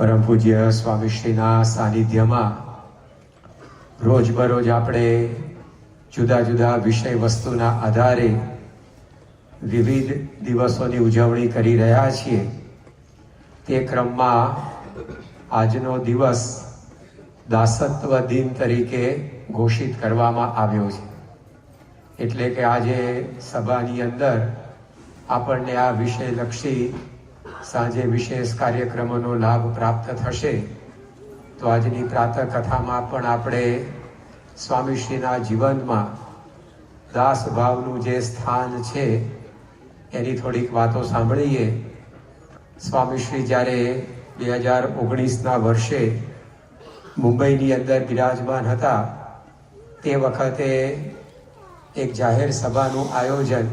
પરમ પૂજ્ય સ્વામીશ્રીના સાનિધ્યમાં રોજબરોજ આપણે જુદા જુદા વિષય વસ્તુના આધારે વિવિધ દિવસોની ઉજવણી કરી રહ્યા છીએ. તે ક્રમમાં આજનો દિવસ દાસત્વ દિન તરીકે ઘોષિત કરવામાં આવ્યો છે. એટલે કે આજે સભાની અંદર આપણને આ વિષયલક્ષી સાંજે વિશેષ કાર્યક્રમોનો લાભ પ્રાપ્ત થશે, તો આજની પ્રાતઃ કથામાં પણ આપણે સ્વામીશ્રીના જીવનમાં દાસ ભાવનું જે સ્થાન છે, એની થોડીક વાતો સાંભળીએ. સ્વામીશ્રી જ્યારે બે હજાર ઓગણીસના વર્ષે મુંબઈની અંદર બિરાજમાન હતા, તે વખતે એક જાહેર સભાનું આયોજન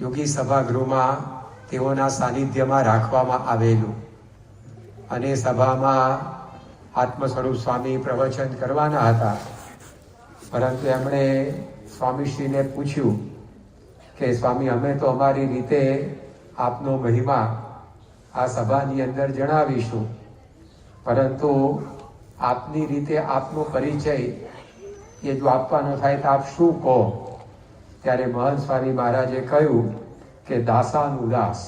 યોગી સભાગૃહમાં તેઓના સાનિધ્યમાં રાખવામાં આવેલું. અને સભામાં આત્મ સ્વરૂપ સ્વામી પ્રવચન કરવાના હતા. પરંતુ એમણે સ્વામીશ્રીને પૂછ્યું કે, સ્વામી, અમે તો અમારી રીતે આપનો મહિમા આ સભાની અંદર જણાવીશું. પરંતુ આપની રીતે આપનો પરિચય એ જો આપવાનો થાય તો આપ શું કહો? ત્યારે મહંત સ્વામી મહારાજે કહ્યું કે દાસાનું દાસ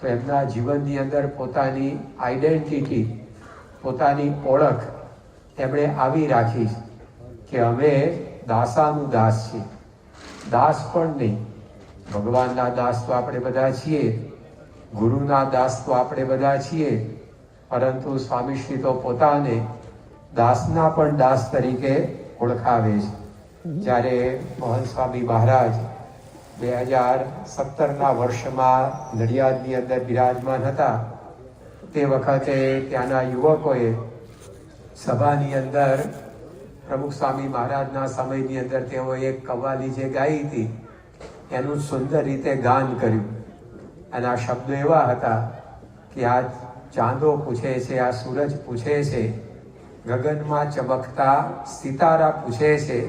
તો એમના જીવનની અંદર પોતાની આઈડેન્ટિટી પોતાની ઓળખ એમણે આવી રાખી કે અમે દાસાનું દાસ છીએ. દાસ પણ નહીં, ભગવાનના દાસ તો આપણે બધા છીએ, ગુરુના દાસ તો આપણે બધા છીએ, પરંતુ સ્વામીશ્રી તો પોતાને દાસના પણ દાસ તરીકે ઓળખાવે છે. જ્યારે મોહન સ્વામી મહારાજ બે હજાર સત્તરના વર્ષમાં નડિયાદની અંદર બિરાજમાન હતા. તે વખતે ત્યાંના યુવકોએ સભાની અંદર પ્રમુખ સ્વામી મહારાજના સમયની અંદર તેઓ એક કવાલી જે ગાઈ હતી, એનું સુંદર રીતે ગાન કર્યું. અને આ શબ્દો એવા હતા કે આ ચાંદો પૂછે છે, આ સૂરજ પૂછે છે, ગગનમાં ચમકતા સિતારા પૂછે છે,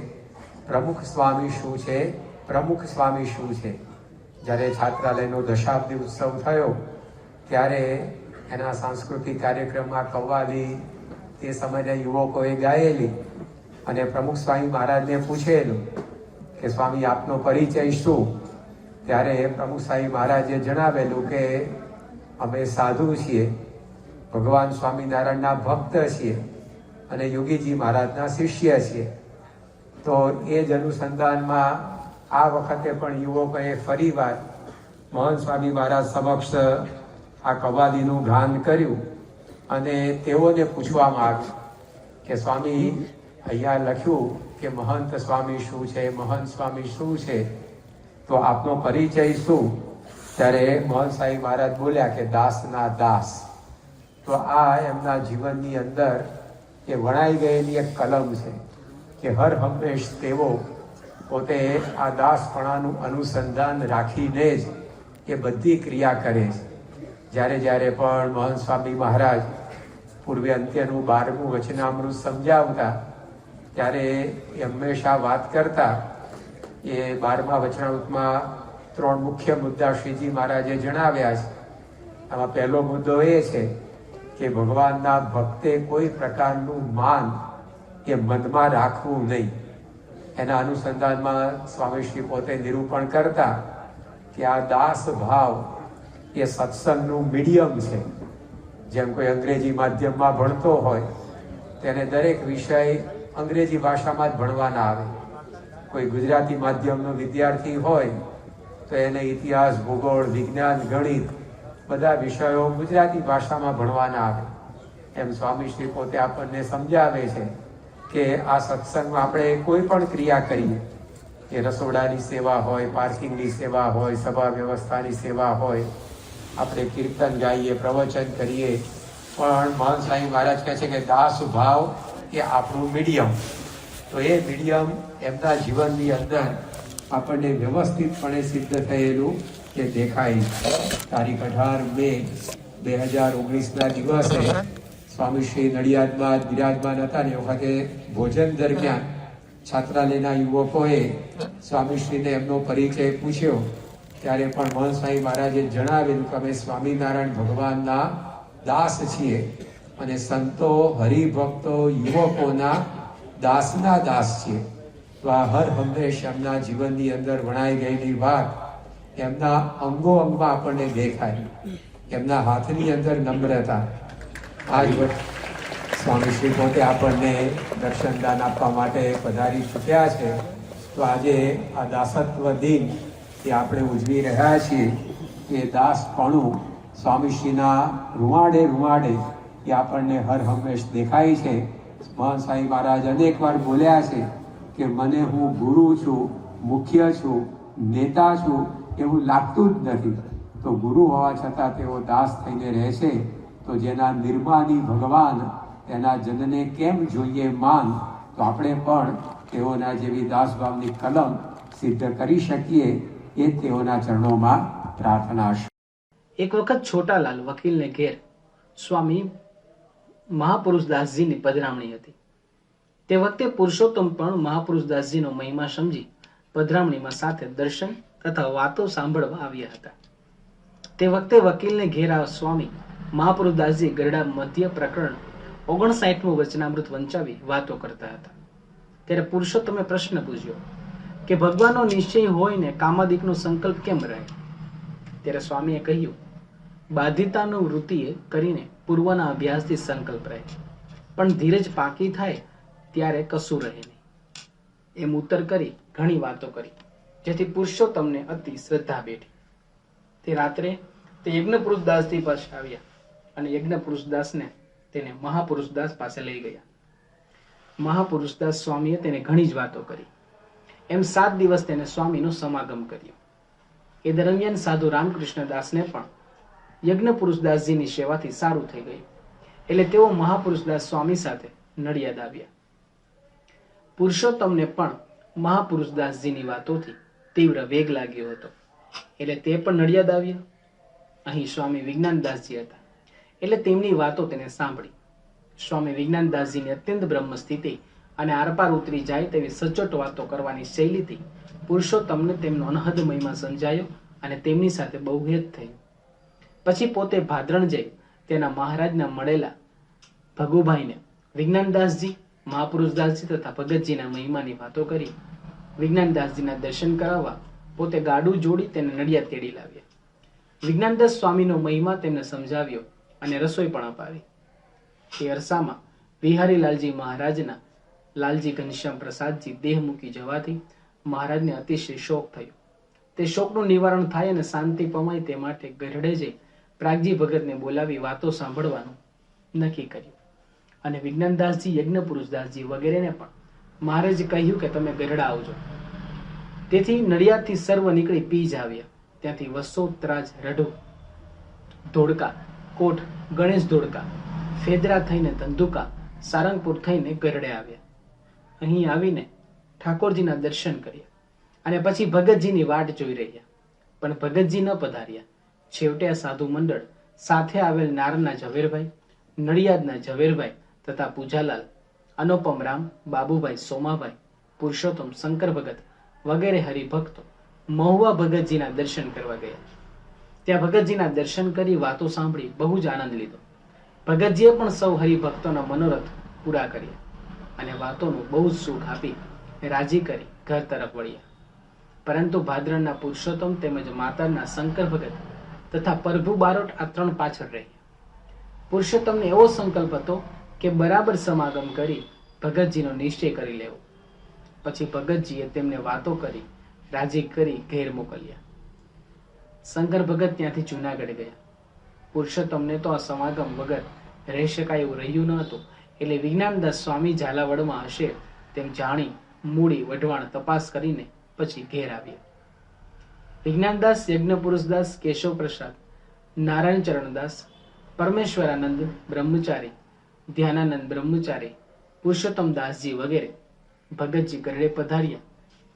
પ્રમુખ સ્વામી શું છે પ્રમુખ સ્વામી શું છે? જ્યારે છાત્રાલયનો દશાબ્દી ઉત્સવ થયો, ત્યારે એના સાંસ્કૃતિક કાર્યક્રમમાં કવ્વાલી, તે સમયના યુવકોએ ગાયેલી અને પ્રમુખ સ્વામી મહારાજને પૂછેલું કે, સ્વામી, આપનો પરિચય શું? ત્યારે પ્રમુખ સ્વામી મહારાજે જણાવેલું કે, અમે સાધુ છીએ, ભગવાન સ્વામિનારાયણના ભક્ત છીએ અને યોગીજી મહારાજના શિષ્ય છીએ. તો એ જ અનુસંધાનમાં આ વખતે પણ યુવકોએ ફરીવાર મોહન સ્વામી મહારાજ સમક્ષ આ કવાલીનું ગાન કર્યું અને તેઓને પૂછવામાં આવ્યું કે સ્વામી, અહીંયા લખ્યું કે મહંત સ્વામી શું છે, મહંત સ્વામી શું છે? તો આપનો પરિચય શું? ત્યારે મોહન સ્વામી મહારાજ બોલ્યા કે દાસના દાસ. તો આ એમના જીવનની અંદર એ વણાઈ ગયેલી એક કલમ છે કે હર હંમેશ તેઓ પોતે આ દાસપણાનું અનુસંધાન રાખીને જ એ બધી ક્રિયા કરે છે. જ્યારે જ્યારે પણ મહંત સ્વામી મહારાજ પૂર્વે અંત્યનું બારમું વચનામૃત સમજાવતા, ત્યારે એ હંમેશા વાત કરતા, એ બારમા વચનામૃતમાં ત્રણ મુખ્ય મુદ્દા શ્રીજી મહારાજે જણાવ્યા છે. આમાં પહેલો મુદ્દો એ છે કે ભગવાનના ભક્તે કોઈ પ્રકારનું માન એ મનમાં રાખવું નહીં. એના અનુસંધાનમાં સ્વામીશ્રી પોતે નિરૂપણ કરતા કે આ દાસ ભાવ એ સત્સંગનું મીડિયમ છે. જેમ કોઈ અંગ્રેજી માધ્યમમાં ભણતો હોય, તેને દરેક વિષય અંગ્રેજી ભાષામાં જ ભણવાના આવે. કોઈ ગુજરાતી માધ્યમનો વિદ્યાર્થી હોય, તો એને ઇતિહાસ, ભૂગોળ, વિજ્ઞાન, ગણિત બધા વિષયો ગુજરાતી ભાષામાં ભણવાના આવે. એમ સ્વામીશ્રી પોતે આપણને સમજાવે છે. કે આ સત્સંગમાં આપણે કોઈ પણ ક્રિયા કરીએ. કે રસોડાની સેવા હોય, પાર્કિંગની સેવા હોય, સભા વ્યવસ્થાની સેવા હોય, આપણે કીર્તન ગાઈએ, પ્રવચન કરીએ. પણ મહંત સ્વામી મહારાજ કહે છે કે દાસ ભાવ એ આપણું મીડિયમ. તો એ મીડિયમ એમના જીવનની અંદર આપણને વ્યવસ્થિતપણે સિદ્ધ થયેલું કે દેખાય તારીખ અઢાર મે બે હજાર ઓગણીસના દિવસે સ્વામી શ્રી નડિયાદમાં બિરાજમાન હતા ને એ વખતે ભોજન દરમિયાન છાત્રાલયના યુવકોએ સ્વામીશ્રીને એમનો પરિચય પૂછ્યો. ત્યારે પણ મહન સ્વામી મહારાજે જણાવેલું કે અમે સ્વામિનારાયણ ભગવાનના દાસ છીએ અને સંતો, હરિભક્તો, યુવકોના દાસના દાસ છીએ. તો આ હર હંમેશ એમના જીવનની અંદર વણાઈ ગયેલી વાત એમના અંગો અંગમાં આપણને દેખાય. એમના હાથની અંદર નમ્રતા. આ જ વત- સ્વામી શ્રી પોતે આપણને દર્શનદાન આપવા માટે પધારી ચૂક્યા છે. તો આજે આ દાસત્વ દિન જે આપણે ઉજવી રહ્યા છીએ, એ દાસપણું સ્વામીશ્રીના રૂવાડે રૂવાડે એ આપણને હર હંમેશ દેખાય છે. મહાન સાંઈ મહારાજ અનેક વાર બોલ્યા છે કે મને હું ગુરુ છું, મુખ્ય છું, નેતા છું એવું લાગતું જ નથી. તો ગુરુ હોવા છતાં તેઓ દાસ થઈને રહે છે તો જેના નિર્માની ભગવાન એના જનને કેમ જોઈએ માન, તો આપણે પણ તેઓના જેવી દાસભાવની કલમ સિદ્ધ કરી શકીએ એ તેઓના ચરણોમાં પ્રાર્થના છે. એક વખત છોટાલાલ વકીલને ઘેર સ્વામી મહાપુરુષદાસજીની પધરામણી હતી. તે વખતે પુરુષોત્તમ પણ મહાપુરુષદાસજીનો મહિમા સમજી પધરામણીમાં સાથે દર્શન તથા વાતો સાંભળવા આવ્યા હતા. તે વખતે વકીલને ઘેર આ સ્વામી મહાપુરુષ દાસજી ગરડા મધ્ય પ્રકરણ ઓગણસાઠમું વચનામૃત વંચાવી વાતો કરતા હતા. ત્યારે પુરુષોત્તમે પ્રશ્ન પૂછ્યો કે, ભગવાનનો નિશ્ચય હોય ને, કામાદિકનો સંકલ્પ કેમ રહે? ત્યારે સ્વામીએ કહ્યું, બાધિતાનું વૃત્તિએ કરીને પૂર્વના અભ્યાસથી સંકલ્પ રહે. પણ ધીરજ પાકી થાય ત્યારે કશું રહે નહીં. એમ ઉત્તર કરી ઘણી વાતો કરી, જેથી પુરુષોત્તમને અતિ શ્રદ્ધા બેઠી. તે રાત્રે તે યજ્ઞ પુરુષદાસથી પાસે આવ્યા. અને યજ્ઞ પુરુષદાસને તેને મહાપુરુષદાસ પાસે લઈ ગયા. મહાપુરુષદાસ સ્વામીએ તેને ઘણી જ વાતો કરી. એમ સાત દિવસ તેને સ્વામીનો સમાગમ કર્યો. એ દરમિયાન સાધુ રામકૃષ્ણ દાસને પણ યજ્ઞ પુરુષદાસજીની સેવાથી સારું થઈ ગયું. એટલે તેઓ મહાપુરુષદાસ સ્વામી સાથે નડિયાદ આવ્યા. પુરુષોત્તમને પણ મહાપુરુષદાસજીની વાતોથી તીવ્ર વેગ લાગ્યો હતો. એટલે તે પણ નડિયાદ આવ્યા. અહીં સ્વામી વિજ્ઞાનદાસજી હતા. એટલે તેમની વાતો તેને સાંભળી. સ્વામી વિજ્ઞાનદાસજીની અત્યંત બ્રહ્મ સ્થિતિ અને આરપાર ઉતરી જાય તેવી સચોટ વાતો કરવાની શૈલીથી પુરુષોત્તમને તેમનો અનહદ મહિમા સમજાયો અને તેમની સાથે બહુ હેત થયું. પછી પોતે ભાદરણ જઈ તેના મહારાજના મળેલા ભગુભાઈને વિજ્ઞાનદાસજી, મહાપુરુષદાસજી તથા ભગતજીના મહિમાની વાતો કરી. વિજ્ઞાનદાસજીના દર્શન કરાવવા પોતે ગાડું જોડી તેને નડિયાદ તેડી લાવ્યા. વિજ્ઞાનદાસ સ્વામીનો મહિમા તેમને સમજાવ્યો. અને રસોઈ પણ અપાવી. તે અરસામાં બિહારીલાલજી મહારાજના લાલજી ઘનશ્યામ પ્રસાદજી દેહ મૂકી જવાથી મહારાજને અતિશય શોક થયો. તે શોકનું નિવારણ થાય અને શાંતિ પમાય તે માટે ગઢડે જઈ પ્રાગજી ભગતને બોલાવી વાતો સાંભળવાનું નક્કી કર્યું. અને વિજ્ઞાનદાસજી યજ્ઞ પુરુષદાસજી વગેરેને પણ મહારાજે કહ્યું કે તમે ગઢડા આવજો. તેથી નડિયાદથી સર્વ નીકળી પીજ આવ્યા. ત્યાંથી વસોતરાજ રઢુ ધોળકા કોટ ગણેશ ધોળકા, ફેદરા થઈને ધંધુકા, સારંગપુર થઈને ગરડે આવ્યા. અહીં આવીને ઠાકોરજીના દર્શન કર્યા અને પછી ભગતજીની વાટ જોઈ રહ્યા. પણ ભગતજી ન પધાર્યા. છેવટે આ સાધુ મંડળ સાથે આવેલ નારના ઝવેરભાઈ, નડિયાદના ઝવેરભાઈ તથા પૂજાલાલ, અનુપમ રામ, બાબુભાઈ સોમાભાઈ, પુરુષોત્તમ શંકર ભગત વગેરે હરિભક્તો મહુવા ભગતજીના દર્શન કરવા ગયા. ત્યાં ભગતજીના દર્શન કરી વાતો સાંભળી બહુ જ આનંદ લીધો. ભગતજીએ પણ સૌ હરિભક્તોના મનોરથ પૂરા કર્યા અને વાતોનું બહુ જ સુખ આપી રાજી કરી ઘર તરફ વળ્યા. પરંતુ ભાદરણના પુરુષોત્તમ તેમજ માતાના શંકર ભગત તથા પ્રભુ બારોટ આ ત્રણ પાછળ રહ્યા. પુરુષોત્તમને એવો સંકલ્પ હતો કે બરાબર સમાગમ કરી ભગતજીનો નિશ્ચય કરી લેવો. પછી ભગતજીએ તેમને વાતો કરી, રાજી કરી ઘેર મોકલ્યા. શંકર ભગત ત્યાંથી જુનાગઢ ગયા. પુરુષોત્તમને તો આ સમાગમ વગર રહી શકાય એવું રહ્યું ન હતું. એટલે વિજ્ઞાનદાસ સ્વામી ઝાલાવાડમાં હશે તેમ જાણી મૂડી વઢવાણ તપાસ કરીને પછી ઘેર આવ્યા. વિજ્ઞાનદાસ, યજ્ઞપુરુષદાસ કેશવ પ્રસાદ નારાયણ ચરણદાસ પરમેશ્વરાનંદ બ્રહ્મચારી, ધ્યાનાનંદ બ્રહ્મચારી પુરુષોત્તમ દાસજી વગેરે ભગતજી ગરડે પધાર્યા.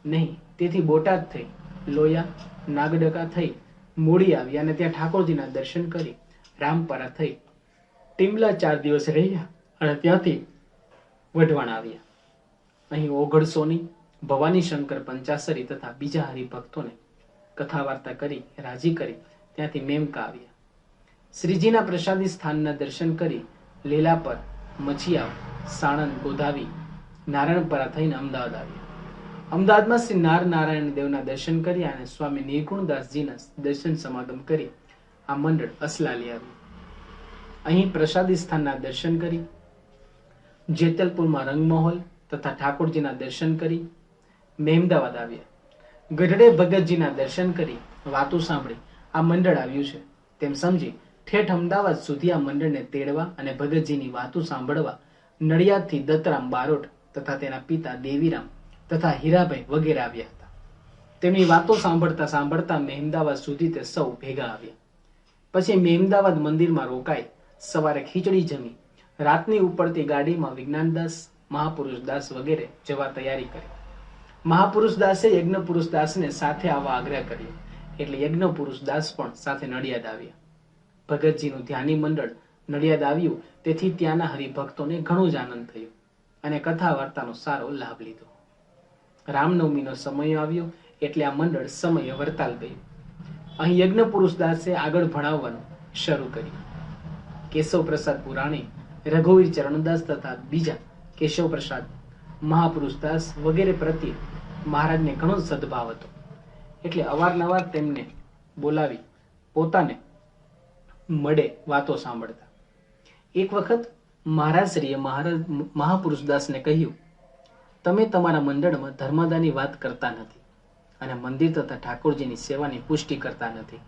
નહીં, તેથી બોટાદ થઈ, લોયા, નાગડકા થઈ મૂડી આવી અને ત્યાં ઠાકોરજીના દર્શન કરી રામપરા થઈ. ટીમલા ચાર દિવસ રહ્યા અને ત્યાંથી વઢવાણ આવ્યા. અહીં ઓગળસોની ભવાની શંકર પંચાસરી તથા બીજા હરિભક્તોને કથા વાર્તા કરી, રાજી કરી, ત્યાંથી મેમકા આવ્યા. શ્રીજીના પ્રસાદી સ્થાનના દર્શન કરી, લીલા પર મચિયાવ સાણંદ ગોધાવી નારાયણપરા થઈને અમદાવાદ આવ્યા. અમદાવાદમાં શ્રી નાર નારાયણ દેવના દર્શન કર્યા અને સ્વામી નિર્ગુણદાસજીના દર્શન સમાગમ કરી આ મંડળ અસલાલી આવ્યું. અહીં પ્રસાદી સ્થાનના દર્શન કરી, જેતલપુરમાં રંગમહોલ તથા ઠાકોરજીના દર્શન કરી મહેમદાવાદ આવ્યા. ગઢડે ભગતજીના દર્શન કરી વાતો સાંભળી આ મંડળ આવ્યું છે. તેમ સમજી ઠેઠ અમદાવાદ સુધી આ મંડળને તેડવા અને ભગતજીની વાતો સાંભળવા નડિયાદથી દત્તરામ બારોટ તથા તેના પિતા દેવીરામ તથા હીરાભાઈ વગેરે આવ્યા હતા. તેમની વાતો સાંભળતા સાંભળતા મહેમદાવાદ સુધી તે સૌ ભેગા આવ્યા. પછી મહેમદાવાદ મંદિરમાં રોકાઈ સવારે ખીચડી જમી, રાતની ઉપડતી ગાડીમાં વિજ્ઞાનદાસ મહાપુરુષ દાસ વગેરે જવા તૈયારી કરી. મહાપુરુષ દાસે યજ્ઞ પુરુષ દાસને સાથે આવવા આગ્રહ કર્યો, એટલે યજ્ઞ પુરુષ દાસ પણ સાથે નડિયાદ આવ્યા. ભગતજીનું ધ્યાની મંડળ નડિયાદ આવ્યું, તેથી ત્યાંના હરિભક્તોને ઘણો જ આનંદ થયો અને કથા વાર્તાનો સારો લાભ લીધો. રામનવમીનો સમય આવ્યો એટલે આ મંડળ સમયે વરતાલ ગયું. અહીં યજ્ઞ પુરુષ દાસે આગળ ભણાવવાનું શરૂ કર્યું. કેશવ પ્રસાદ પુરાણી રઘુવીર ચરણદાસ તથા બીજા કેશવ પ્રસાદ મહાપુરુષ દાસ વગેરે પ્રત્યે મહારાજને ઘણો સદભાવ હતો. એટલે અવારનવાર તેમને બોલાવી પોતાને મળે વાતો સાંભળતા. એક વખત મહારાજશ્રીએ મહારાજ મહાપુરુષ દાસને કહ્યું તમે તમારા મંડળમાં ધર્માદાની વાત કરતા નથી અને મંદિર તથા ઠાકોરજીની સેવાની પુષ્ટિ કરતા નથી.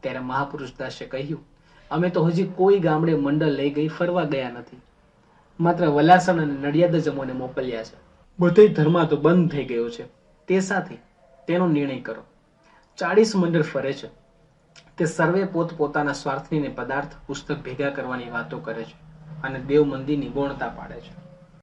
ત્યારે મહાપુરુષ દાસે કહ્યું, અમે તો હજી કોઈ ગામડે મંડળ લઈ ગઈ ફરવા ગયા નથી. માત્ર વલાસણ અને નડિયાદ જ અમોને મોકલ્યા છે. બધે ધર્મા તો બંધ થઈ ગયો છે. તે સાથે તેનો નિર્ણય કરો. ચાળીસ મંડળ ફરે છે. તે સર્વે પોત પોતાના સ્વાર્થની પદાર્થ પુસ્તક ભેગા કરવાની વાતો કરે છે અને દેવ મંદિરની ગૌણતા પાડે છે.